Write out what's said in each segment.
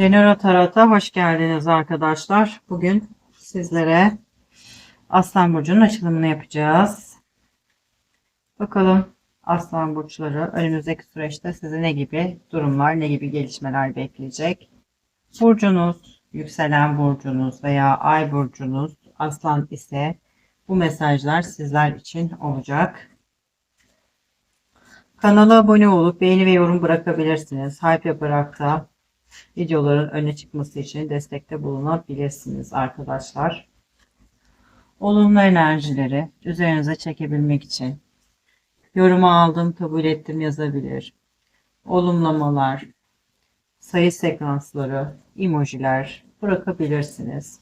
Lenora Tarot'a hoş geldiniz arkadaşlar. Bugün sizlere Aslan Burcu'nun açılımını yapacağız. Bakalım Aslan Burçları önümüzdeki süreçte size ne gibi durumlar, ne gibi gelişmeler bekleyecek? Burcunuz, yükselen burcunuz veya ay burcunuz Aslan ise bu mesajlar sizler için olacak. Kanala abone olup beğeni ve yorum bırakabilirsiniz. Hype yaparak da videoların öne çıkması için destekte bulunabilirsiniz arkadaşlar. Olumlu enerjileri üzerinize çekebilmek için yorumu aldım, kabul ettim yazabilir. Olumlamalar, sayı sekansları, emojiler bırakabilirsiniz.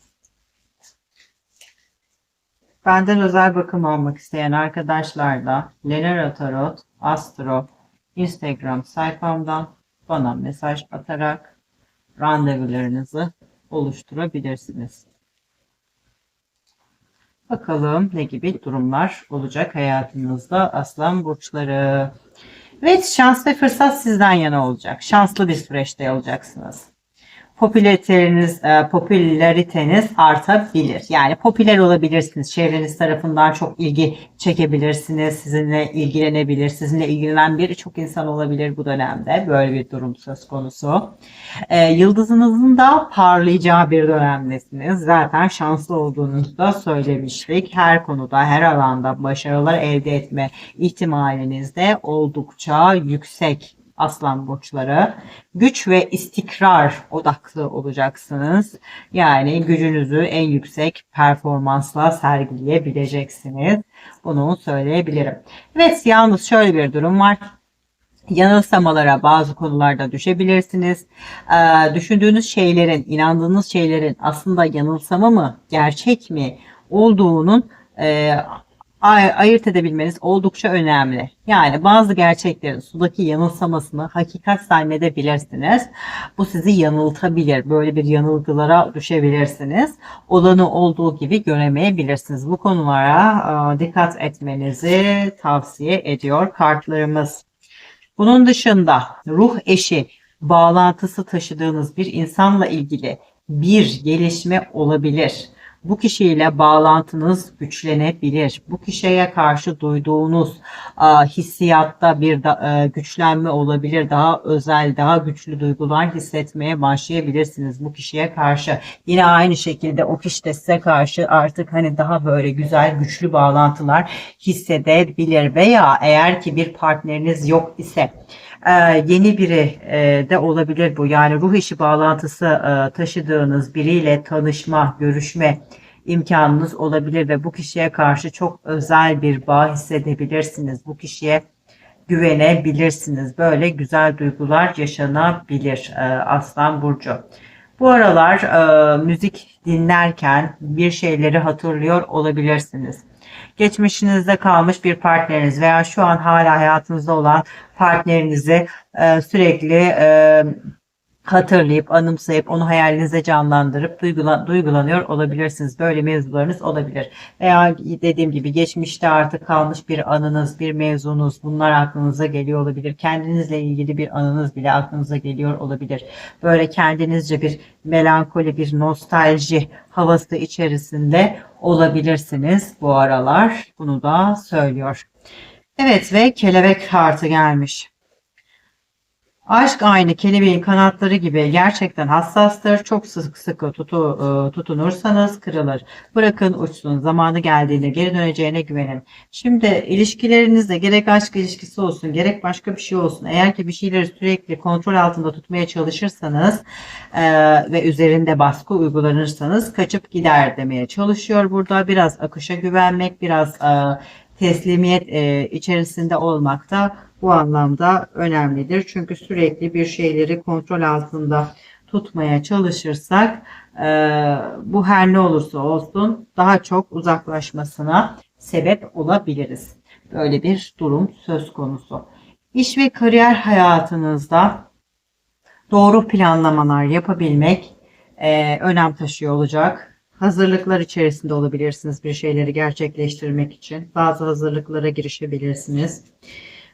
Benden özel bakım almak isteyen arkadaşlar da Lenera Tarot, Astro, Instagram sayfamdan bana mesaj atarak randevularınızı oluşturabilirsiniz. Bakalım ne gibi durumlar olacak hayatınızda aslan burçları. Evet şans ve fırsat sizden yana olacak. Şanslı bir süreçte olacaksınız popülariteniz, e, popülariteniz artabilir. Yani popüler olabilirsiniz. Çevreniz tarafından çok ilgi çekebilirsiniz. Sizinle ilgilenebilir. Sizinle ilgilenen birçok insan olabilir bu dönemde. Böyle bir durum söz konusu. E, yıldızınızın da parlayacağı bir dönemdesiniz. Zaten şanslı olduğunuzu da söylemiştik. Her konuda, her alanda başarılar elde etme ihtimaliniz de oldukça yüksek aslan burçları. Güç ve istikrar odaklı olacaksınız. Yani gücünüzü en yüksek performansla sergileyebileceksiniz. Bunu söyleyebilirim. Evet yalnız şöyle bir durum var yanılsamalara bazı konularda düşebilirsiniz. Ee, düşündüğünüz şeylerin, inandığınız şeylerin aslında yanılsama mı, gerçek mi olduğunun e, ay- ayırt edebilmeniz oldukça önemli. Yani bazı gerçeklerin sudaki yanılsamasını hakikat zannedebilirsiniz. Bu sizi yanıltabilir. Böyle bir yanılgılara düşebilirsiniz. Olanı olduğu gibi göremeyebilirsiniz. Bu konulara e, dikkat etmenizi tavsiye ediyor kartlarımız. Bunun dışında ruh eşi bağlantısı taşıdığınız bir insanla ilgili bir gelişme olabilir. Bu kişiyle bağlantınız güçlenebilir. Bu kişiye karşı duyduğunuz a, hissiyatta bir da, e, güçlenme olabilir. Daha özel, daha güçlü duygular hissetmeye başlayabilirsiniz bu kişiye karşı. Yine aynı şekilde o kişi de size karşı artık hani daha böyle güzel, güçlü bağlantılar hissedebilir veya eğer ki bir partneriniz yok ise e, yeni biri e, de olabilir bu. Yani ruh işi bağlantısı e, taşıdığınız biriyle tanışma, görüşme imkanınız olabilir ve bu kişiye karşı çok özel bir bağ hissedebilirsiniz. Bu kişiye güvenebilirsiniz. Böyle güzel duygular yaşanabilir Aslan Burcu. Bu aralar e, müzik dinlerken bir şeyleri hatırlıyor olabilirsiniz. Geçmişinizde kalmış bir partneriniz veya şu an hala hayatınızda olan partnerinizi e, sürekli e, hatırlayıp, anımsayıp, onu hayalinize canlandırıp duygulan, duygulanıyor olabilirsiniz. Böyle mevzularınız olabilir. Veya dediğim gibi geçmişte artık kalmış bir anınız, bir mevzunuz bunlar aklınıza geliyor olabilir. Kendinizle ilgili bir anınız bile aklınıza geliyor olabilir. Böyle kendinizce bir melankoli, bir nostalji havası içerisinde olabilirsiniz bu aralar. Bunu da söylüyor. Evet ve kelebek kartı gelmiş. Aşk aynı kelebeğin kanatları gibi gerçekten hassastır. Çok sık sıkı tutu, e, tutunursanız kırılır. Bırakın uçsun. Zamanı geldiğinde geri döneceğine güvenin. Şimdi ilişkilerinizde gerek aşk ilişkisi olsun gerek başka bir şey olsun. Eğer ki bir şeyleri sürekli kontrol altında tutmaya çalışırsanız e, ve üzerinde baskı uygulanırsanız kaçıp gider demeye çalışıyor. Burada biraz akışa güvenmek, biraz e, teslimiyet e, içerisinde olmak da bu anlamda önemlidir. Çünkü sürekli bir şeyleri kontrol altında tutmaya çalışırsak e, bu her ne olursa olsun daha çok uzaklaşmasına sebep olabiliriz. Böyle bir durum söz konusu. İş ve kariyer hayatınızda doğru planlamalar yapabilmek e, önem taşıyor olacak. Hazırlıklar içerisinde olabilirsiniz bir şeyleri gerçekleştirmek için. Bazı hazırlıklara girişebilirsiniz.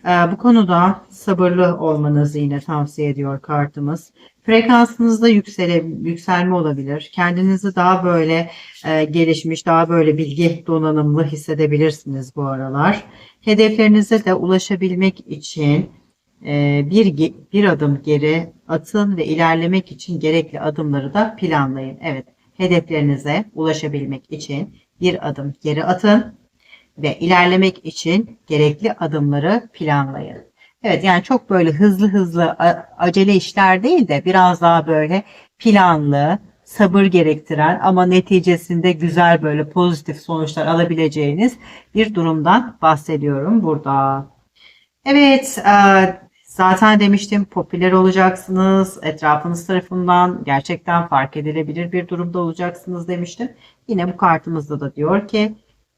Ee, bu konuda sabırlı olmanızı yine tavsiye ediyor kartımız. Frekansınızda yüksele, yükselme olabilir. Kendinizi daha böyle e, gelişmiş, daha böyle bilgi donanımlı hissedebilirsiniz bu aralar. Hedeflerinize de ulaşabilmek için e, bir bir adım geri atın ve ilerlemek için gerekli adımları da planlayın. Evet, hedeflerinize ulaşabilmek için bir adım geri atın ve ilerlemek için gerekli adımları planlayın. Evet yani çok böyle hızlı hızlı acele işler değil de biraz daha böyle planlı, sabır gerektiren ama neticesinde güzel böyle pozitif sonuçlar alabileceğiniz bir durumdan bahsediyorum burada. Evet, e, zaten demiştim popüler olacaksınız. Etrafınız tarafından gerçekten fark edilebilir bir durumda olacaksınız demiştim. Yine bu kartımızda da diyor ki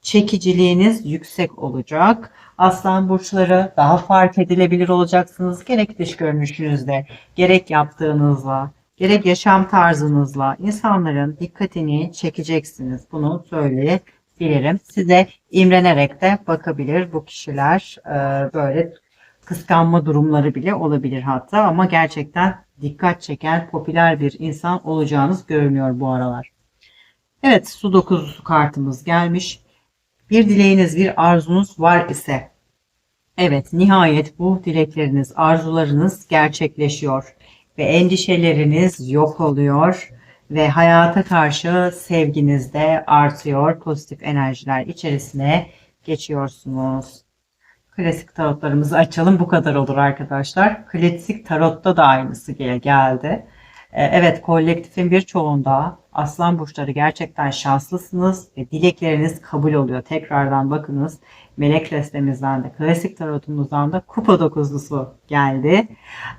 çekiciliğiniz yüksek olacak. Aslan burçları daha fark edilebilir olacaksınız. Gerek dış görünüşünüzde, gerek yaptığınızla, gerek yaşam tarzınızla insanların dikkatini çekeceksiniz. Bunu söyleyebilirim. Size imrenerek de bakabilir bu kişiler. Ee, böyle kıskanma durumları bile olabilir hatta ama gerçekten dikkat çeken popüler bir insan olacağınız görünüyor bu aralar. Evet su dokuzusu kartımız gelmiş. Bir dileğiniz, bir arzunuz var ise evet nihayet bu dilekleriniz, arzularınız gerçekleşiyor ve endişeleriniz yok oluyor ve hayata karşı sevginiz de artıyor. Pozitif enerjiler içerisine geçiyorsunuz. Klasik tarotlarımızı açalım. Bu kadar olur arkadaşlar. Klasik tarotta da aynısı gel- geldi. Ee, Evet, kolektifin birçoğunda aslan burçları gerçekten şanslısınız ve dilekleriniz kabul oluyor. Tekrardan bakınız. Melek destemizden de, klasik tarotumuzdan da kupa dokuzlusu geldi.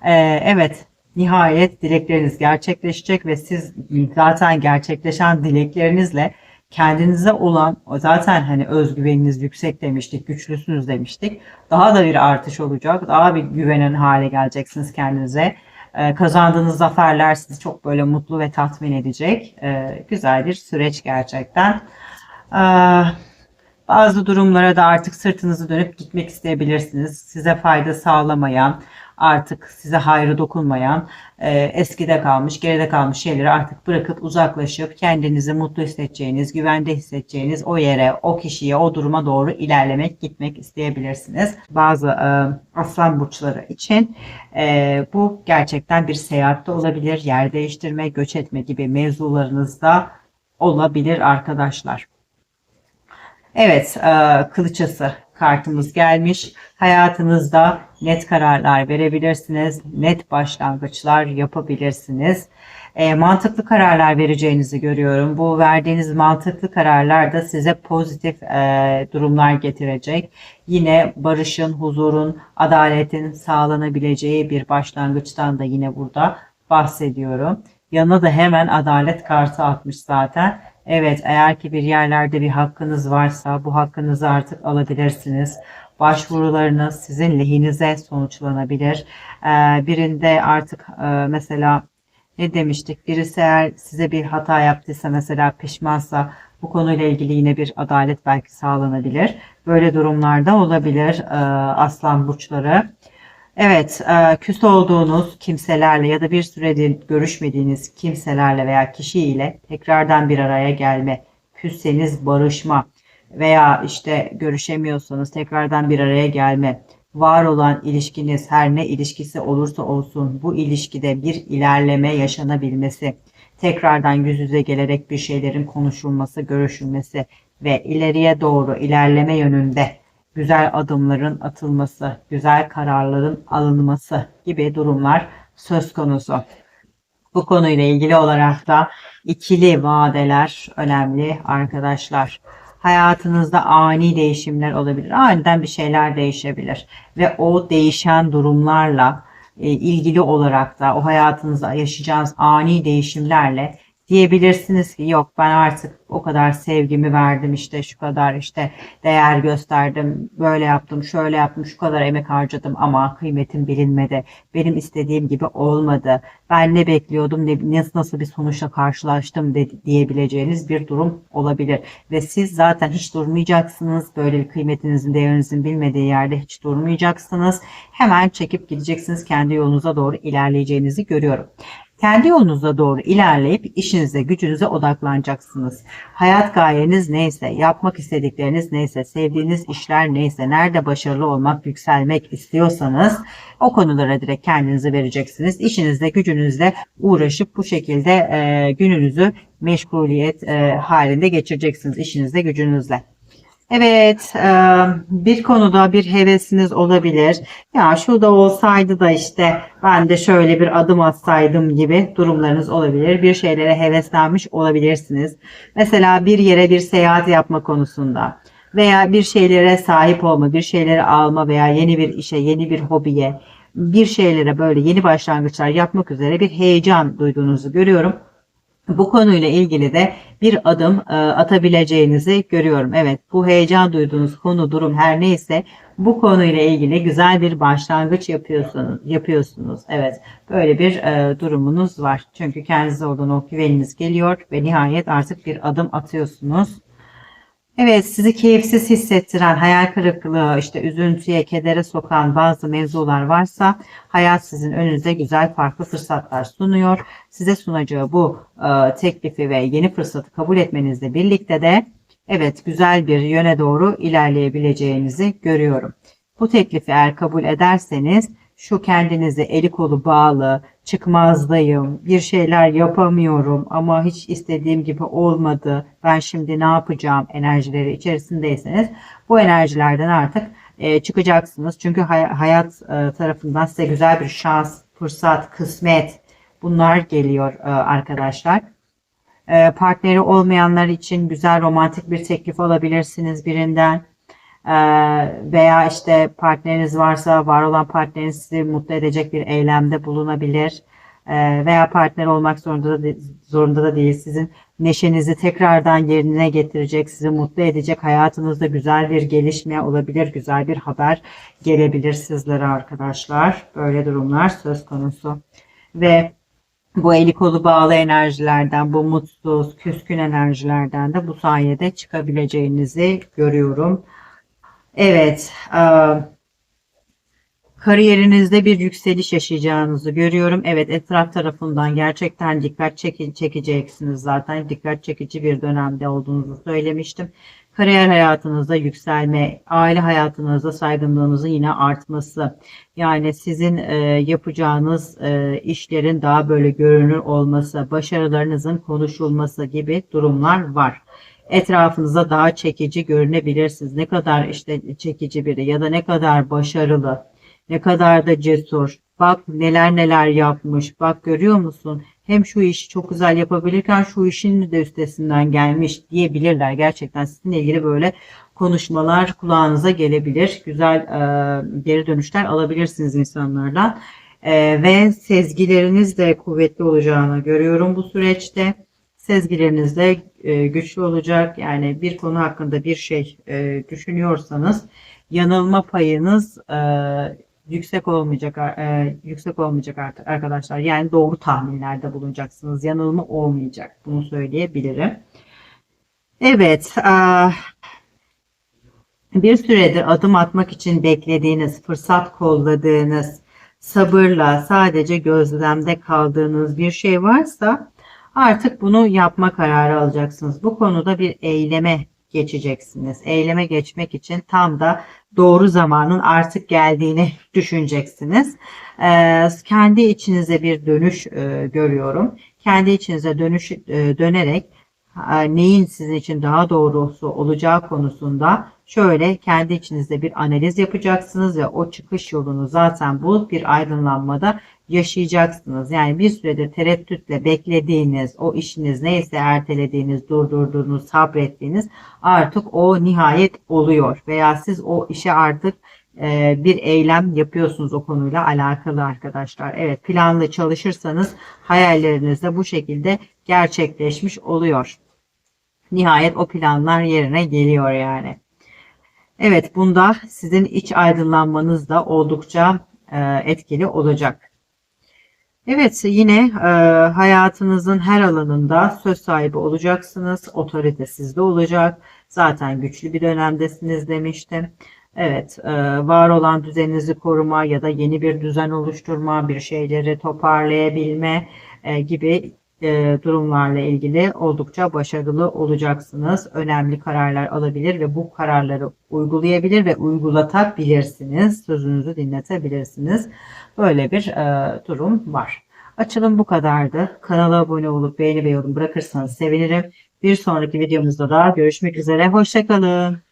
Ee, Evet, nihayet dilekleriniz gerçekleşecek ve siz zaten gerçekleşen dileklerinizle kendinize olan zaten hani özgüveniniz yüksek demiştik, güçlüsünüz demiştik. Daha da bir artış olacak. Daha bir güvenen hale geleceksiniz kendinize. Ee, kazandığınız zaferler sizi çok böyle mutlu ve tatmin edecek. Ee, güzel bir süreç gerçekten. Ee, bazı durumlara da artık sırtınızı dönüp gitmek isteyebilirsiniz. Size fayda sağlamayan, artık size hayrı dokunmayan, e, eskide kalmış, geride kalmış şeyleri artık bırakıp uzaklaşıp kendinizi mutlu hissedeceğiniz, güvende hissedeceğiniz o yere, o kişiye, o duruma doğru ilerlemek, gitmek isteyebilirsiniz. Bazı e, aslan burçları için e, bu gerçekten bir seyahatte olabilir, yer değiştirme, göç etme gibi mevzularınızda olabilir arkadaşlar. Evet, e, kılıçası kartımız gelmiş. Hayatınızda net kararlar verebilirsiniz, net başlangıçlar yapabilirsiniz. E, mantıklı kararlar vereceğinizi görüyorum. Bu verdiğiniz mantıklı kararlar da size pozitif e, durumlar getirecek. Yine barışın, huzurun, adaletin sağlanabileceği bir başlangıçtan da yine burada bahsediyorum. Yanına da hemen adalet kartı atmış zaten. Evet, eğer ki bir yerlerde bir hakkınız varsa bu hakkınızı artık alabilirsiniz. Başvurularınız sizin lehinize sonuçlanabilir. Ee, birinde artık e, mesela ne demiştik? Birisi eğer size bir hata yaptıysa mesela pişmansa bu konuyla ilgili yine bir adalet belki sağlanabilir. Böyle durumlarda olabilir e, aslan burçları. Evet, e, küs olduğunuz kimselerle ya da bir süredir görüşmediğiniz kimselerle veya kişiyle tekrardan bir araya gelme, küsseniz barışma veya işte görüşemiyorsanız tekrardan bir araya gelme, var olan ilişkiniz her ne ilişkisi olursa olsun bu ilişkide bir ilerleme yaşanabilmesi, tekrardan yüz yüze gelerek bir şeylerin konuşulması, görüşülmesi ve ileriye doğru ilerleme yönünde güzel adımların atılması, güzel kararların alınması gibi durumlar söz konusu. Bu konuyla ilgili olarak da ikili vadeler önemli arkadaşlar. Hayatınızda ani değişimler olabilir. Aniden bir şeyler değişebilir ve o değişen durumlarla e, ilgili olarak da o hayatınızda yaşayacağınız ani değişimlerle diyebilirsiniz ki yok ben artık o kadar sevgimi verdim işte şu kadar işte değer gösterdim böyle yaptım şöyle yaptım şu kadar emek harcadım ama kıymetim bilinmedi benim istediğim gibi olmadı ben ne bekliyordum ne, nasıl bir sonuçla karşılaştım de, diyebileceğiniz bir durum olabilir. Ve siz zaten hiç durmayacaksınız böyle bir kıymetinizin değerinizin bilmediği yerde hiç durmayacaksınız. Hemen çekip gideceksiniz kendi yolunuza doğru ilerleyeceğinizi görüyorum kendi yolunuza doğru ilerleyip işinize, gücünüze odaklanacaksınız. Hayat gayeniz neyse, yapmak istedikleriniz neyse, sevdiğiniz işler neyse, nerede başarılı olmak, yükselmek istiyorsanız o konulara direkt kendinizi vereceksiniz. İşinizde, gücünüzle uğraşıp bu şekilde e, gününüzü meşguliyet e, halinde geçireceksiniz işinizde, gücünüzle. Evet, e, bir konuda bir hevesiniz olabilir. Ya şu da olsaydı da işte ben de şöyle bir adım atsaydım gibi durumlarınız olabilir. Bir şeylere heveslenmiş olabilirsiniz. Mesela bir yere bir seyahat yapma konusunda veya bir şeylere sahip olma, bir şeyleri alma veya yeni bir işe, yeni bir hobiye, bir şeylere böyle yeni başlangıçlar yapmak üzere bir heyecan duyduğunuzu görüyorum. Bu konuyla ilgili de bir adım e, atabileceğinizi görüyorum. Evet bu heyecan duyduğunuz konu durum her neyse bu konuyla ilgili güzel bir başlangıç yapıyorsunuz. yapıyorsunuz. Evet böyle bir e, durumunuz var. Çünkü kendinize oradan o güveniniz geliyor ve nihayet artık bir adım atıyorsunuz. Evet, sizi keyifsiz hissettiren, hayal kırıklığı, işte üzüntüye, kedere sokan bazı mevzular varsa hayat sizin önünüze güzel farklı fırsatlar sunuyor. Size sunacağı bu e, teklifi ve yeni fırsatı kabul etmenizle birlikte de evet güzel bir yöne doğru ilerleyebileceğinizi görüyorum. Bu teklifi eğer kabul ederseniz şu kendinizi eli kolu bağlı, çıkmazdayım, bir şeyler yapamıyorum ama hiç istediğim gibi olmadı, ben şimdi ne yapacağım enerjileri içerisindeyseniz bu enerjilerden artık e, çıkacaksınız. Çünkü hay hayat e, tarafından size güzel bir şans, fırsat, kısmet bunlar geliyor e, arkadaşlar. E, partneri olmayanlar için güzel romantik bir teklif alabilirsiniz birinden veya işte partneriniz varsa var olan partneriniz sizi mutlu edecek bir eylemde bulunabilir. Ee, veya partner olmak zorunda da, zorunda da değil. Sizin neşenizi tekrardan yerine getirecek sizi mutlu edecek hayatınızda güzel bir gelişme olabilir güzel bir haber gelebilir sizlere arkadaşlar. Böyle durumlar söz konusu. Ve bu eli kolu bağlı enerjilerden, bu mutsuz, küskün enerjilerden de bu sayede çıkabileceğinizi görüyorum. Evet. E, kariyerinizde bir yükseliş yaşayacağınızı görüyorum. Evet etraf tarafından gerçekten dikkat çeki, çekeceksiniz zaten. Dikkat çekici bir dönemde olduğunuzu söylemiştim. Kariyer hayatınızda yükselme, aile hayatınızda saygınlığınızın yine artması. Yani sizin e, yapacağınız e, işlerin daha böyle görünür olması, başarılarınızın konuşulması gibi durumlar var etrafınıza daha çekici görünebilirsiniz. Ne kadar işte çekici biri ya da ne kadar başarılı, ne kadar da cesur. Bak neler neler yapmış. Bak görüyor musun? Hem şu işi çok güzel yapabilirken şu işin de üstesinden gelmiş diyebilirler. Gerçekten sizinle ilgili böyle konuşmalar kulağınıza gelebilir. Güzel e, geri dönüşler alabilirsiniz insanlardan. E, ve sezgileriniz de kuvvetli olacağını görüyorum bu süreçte sezgileriniz de e, güçlü olacak. Yani bir konu hakkında bir şey e, düşünüyorsanız yanılma payınız e, yüksek olmayacak yüksek olmayacak arkadaşlar. Yani doğru tahminlerde bulunacaksınız. Yanılma olmayacak. Bunu söyleyebilirim. Evet. Bir süredir adım atmak için beklediğiniz, fırsat kolladığınız, sabırla sadece gözlemde kaldığınız bir şey varsa Artık bunu yapma kararı alacaksınız. Bu konuda bir eyleme geçeceksiniz. Eyleme geçmek için tam da doğru zamanın artık geldiğini düşüneceksiniz. Ee, kendi içinize bir dönüş e, görüyorum. Kendi içinize dönüş e, dönerek e, neyin sizin için daha doğrusu olacağı konusunda şöyle kendi içinizde bir analiz yapacaksınız ve o çıkış yolunu zaten bu bir aydınlanmada yaşayacaksınız. Yani bir süredir tereddütle beklediğiniz, o işiniz neyse ertelediğiniz, durdurduğunuz, sabrettiğiniz artık o nihayet oluyor. Veya siz o işe artık e, bir eylem yapıyorsunuz o konuyla alakalı arkadaşlar. Evet planlı çalışırsanız hayallerinizde bu şekilde gerçekleşmiş oluyor. Nihayet o planlar yerine geliyor yani. Evet bunda sizin iç aydınlanmanız da oldukça e, etkili olacak. Evet yine e, hayatınızın her alanında söz sahibi olacaksınız. Otorite sizde olacak. Zaten güçlü bir dönemdesiniz demiştim. Evet e, var olan düzeninizi koruma ya da yeni bir düzen oluşturma, bir şeyleri toparlayabilme e, gibi e, durumlarla ilgili oldukça başarılı olacaksınız. Önemli kararlar alabilir ve bu kararları uygulayabilir ve uygulatabilirsiniz. Sözünüzü dinletebilirsiniz. Böyle bir e, durum var. Açılım bu kadardı. Kanala abone olup beğeni ve yorum bırakırsanız sevinirim. Bir sonraki videomuzda da görüşmek üzere. Hoşçakalın.